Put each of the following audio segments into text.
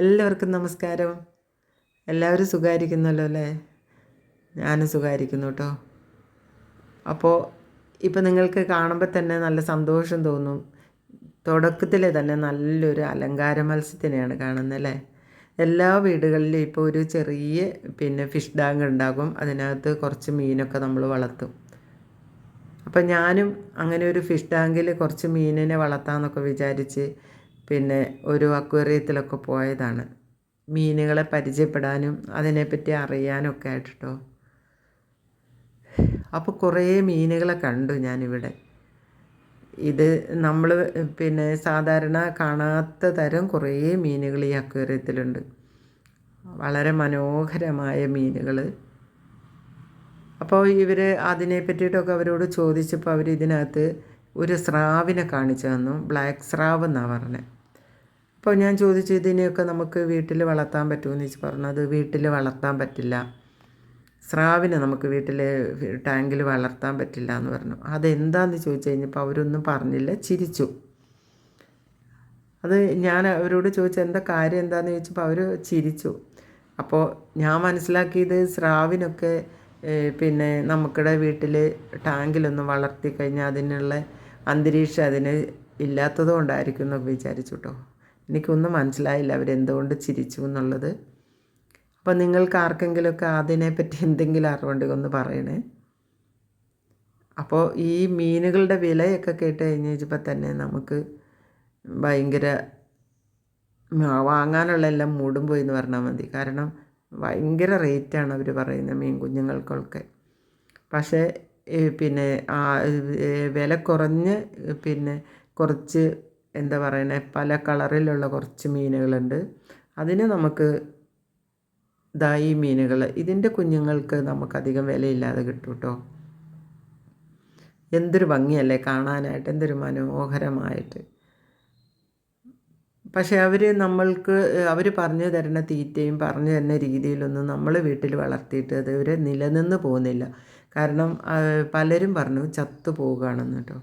എല്ലാവർക്കും നമസ്കാരം. എല്ലാവരും സുഖമായിരിക്കുന്നല്ലോ അല്ലേ? ഞാനും സുഖമായിരിക്കുന്നു കേട്ടോ. അപ്പോൾ ഇപ്പോൾ നിങ്ങൾക്ക് കാണുമ്പോൾ തന്നെ നല്ല സന്തോഷം തോന്നും. തുടക്കത്തിൽ തന്നെ നല്ലൊരു അലങ്കാര മത്സ്യത്തിനെയാണ് കാണുന്നത് അല്ലേ? എല്ലാ വീടുകളിലും ഇപ്പോൾ ഒരു ചെറിയ പിന്നെ ഫിഷ് ടാങ്ക് ഉണ്ടാകും. അതിനകത്ത് കുറച്ച് മീനൊക്കെ നമ്മൾ വളർത്തും. അപ്പം ഞാനും അങ്ങനെ ഒരു ഫിഷ് ടാങ്കിൽ കുറച്ച് മീനിനെ വളർത്താമെന്നൊക്കെ വിചാരിച്ച് പിന്നെ ഒരു അക്വേറിയത്തിലൊക്കെ പോയതാണ്. മീനുകളെ പരിചയപ്പെടാനും അതിനെപ്പറ്റി അറിയാനും ഒക്കെ അപ്പോൾ കുറേ മീനുകളെ കണ്ടു ഞാനിവിടെ. ഇത് നമ്മൾ പിന്നെ സാധാരണ കാണാത്ത തരം കുറേ മീനുകൾ ഈ അക്വേറിയത്തിലുണ്ട്. വളരെ മനോഹരമായ മീനുകൾ അപ്പോൾ ഇവർ അതിനെ പറ്റിയിട്ടൊക്കെ അവരോട് ചോദിച്ചപ്പോൾ അവർ ഇതിനകത്ത് ഒരു സ്രാവിനെ കാണിച്ചു തന്നു. ബ്ലാക്ക് സ്രാവ് എന്നാണ് പറഞ്ഞത് അപ്പോൾ ഞാൻ ചോദിച്ചു ഇതിനെയൊക്കെ നമുക്ക് വീട്ടിൽ വളർത്താൻ പറ്റുമെന്ന് ചോദിച്ചു പറഞ്ഞു. അത് വീട്ടിൽ വളർത്താൻ പറ്റില്ല. സ്രാവിനെ നമുക്ക് വീട്ടിൽ ടാങ്കിൽ വളർത്താൻ പറ്റില്ല എന്ന് പറഞ്ഞു. അതെന്താന്ന് ചോദിച്ചു കഴിഞ്ഞപ്പോൾ അവരൊന്നും പറഞ്ഞില്ല ചിരിച്ചു. അത് ഞാൻ അവരോട് ചോദിച്ചു എന്താ കാര്യം എന്താണെന്ന് ചോദിച്ചപ്പോൾ അവർ ചിരിച്ചു. അപ്പോൾ ഞാൻ മനസ്സിലാക്കിയത് സ്രാവിനൊക്കെ പിന്നെ നമുക്കിടെ വീട്ടിൽ ടാങ്കിലൊന്നും വളർത്തി കഴിഞ്ഞാൽ അതിനുള്ള അന്തരീക്ഷം അതിന് ഇല്ലാത്തതുകൊണ്ടായിരിക്കും എന്ന് വിചാരിച്ചു കേട്ടോ എനിക്കൊന്നും മനസ്സിലായില്ല അവരെന്തുകൊണ്ട് ചിരിച്ചു എന്നുള്ളത്. അപ്പോൾ നിങ്ങൾക്ക് ആർക്കെങ്കിലുമൊക്കെ അതിനെപ്പറ്റി എന്തെങ്കിലും അറിവുണ്ടെങ്കിൽ ഒന്ന് പറയണേ. അപ്പോൾ ഈ മീനുകളുടെ വിലയൊക്കെ കേട്ട് കഴിഞ്ഞ് കഴിഞ്ഞപ്പോൾ തന്നെ നമുക്ക് ഭയങ്കര വാങ്ങാനുള്ള എല്ലാം മൂടും പോയി എന്ന് പറഞ്ഞാൽ മതി. കാരണം ഭയങ്കര റേറ്റാണ് അവർ പറയുന്നത് മീൻ കുഞ്ഞുങ്ങൾക്കൊക്കെ. പക്ഷേ പിന്നെ വില കുറഞ്ഞ് പിന്നെ കുറച്ച് എന്താ പറയണേ പല കളറിലുള്ള കുറച്ച് മീനുകളുണ്ട്. അതിന് നമുക്ക് ഇതാ ഈ മീനുകൾ ഇതിന്റെ കുഞ്ഞുങ്ങൾക്ക് നമുക്കധികം വിലയില്ലാതെ കിട്ടും കേട്ടോ എന്തൊരു ഭംഗിയല്ലേ കാണാനായിട്ട് എന്തൊരു മനോഹരമായിട്ട്. പക്ഷേ അവർ നമ്മൾക്ക് അവർ പറഞ്ഞു തരുന്ന തീറ്റയും പറഞ്ഞു തരുന്ന രീതിയിലൊന്നും നമ്മൾ വീട്ടിൽ വളർത്തിയിട്ട് അത് ഇവർ നിലനിന്ന് പോകുന്നില്ല. കാരണം പലരും പറഞ്ഞു ചത്തു പോവുകയാണെന്ന് കേട്ടോ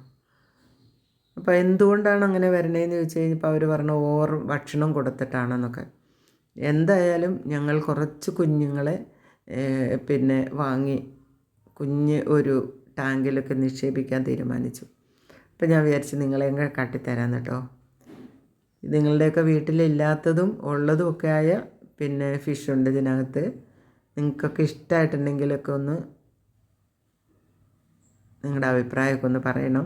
അപ്പോൾ എന്തുകൊണ്ടാണ് അങ്ങനെ വരണേന്ന് ചോദിച്ചു കഴിഞ്ഞപ്പോൾ അവർ പറഞ്ഞു ഓവർ ഭക്ഷണം കൊടുത്തിട്ടാണെന്നൊക്കെ. എന്തായാലും ഞങ്ങൾ കുറച്ച് കുഞ്ഞുങ്ങളെ പിന്നെ വാങ്ങി കുഞ്ഞ് ഒരു ടാങ്കിലൊക്കെ നിക്ഷേപിക്കാൻ തീരുമാനിച്ചു. അപ്പോൾ ഞാൻ വിചാരിച്ചു നിങ്ങളെ കാട്ടിത്തരാൻ കേട്ടോ. നിങ്ങളുടെയൊക്കെ വീട്ടിലില്ലാത്തതും ഉള്ളതും ഒക്കെ ആയ പിന്നെ ഫിഷ് ഉണ്ട് ഇതിനകത്ത്. നിങ്ങൾക്കൊക്കെ ഇഷ്ടമായിട്ടുണ്ടെങ്കിലൊക്കെ ഒന്ന് നിങ്ങളുടെ അഭിപ്രായമൊക്കെ ഒന്ന് പറയണം.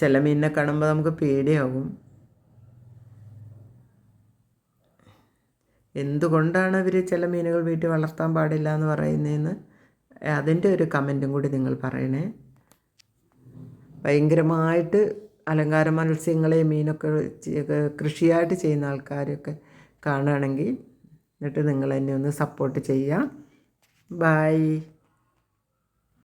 ചില മീനിനെ കാണുമ്പോൾ നമുക്ക് പേടിയാകും. എന്തുകൊണ്ടാണ് ഇവർ ചില മീനുകൾ വീട്ടിൽ വളർത്താൻ പാടില്ല എന്ന് പറയുന്നതെന്ന് അതിന്റെ ഒരു കമന്റും കൂടി നിങ്ങൾ പറയണേ. ഭയങ്കരമായിട്ട് അലങ്കാര മത്സ്യങ്ങളെ മീനൊക്കെ കൃഷിയായിട്ട് ചെയ്യുന്ന ആൾക്കാരൊക്കെ കാണുകയാണെങ്കിൽ എന്നിട്ട് നിങ്ങൾ എന്നെ ഒന്ന് സപ്പോർട്ട് ചെയ്യുക ബായ്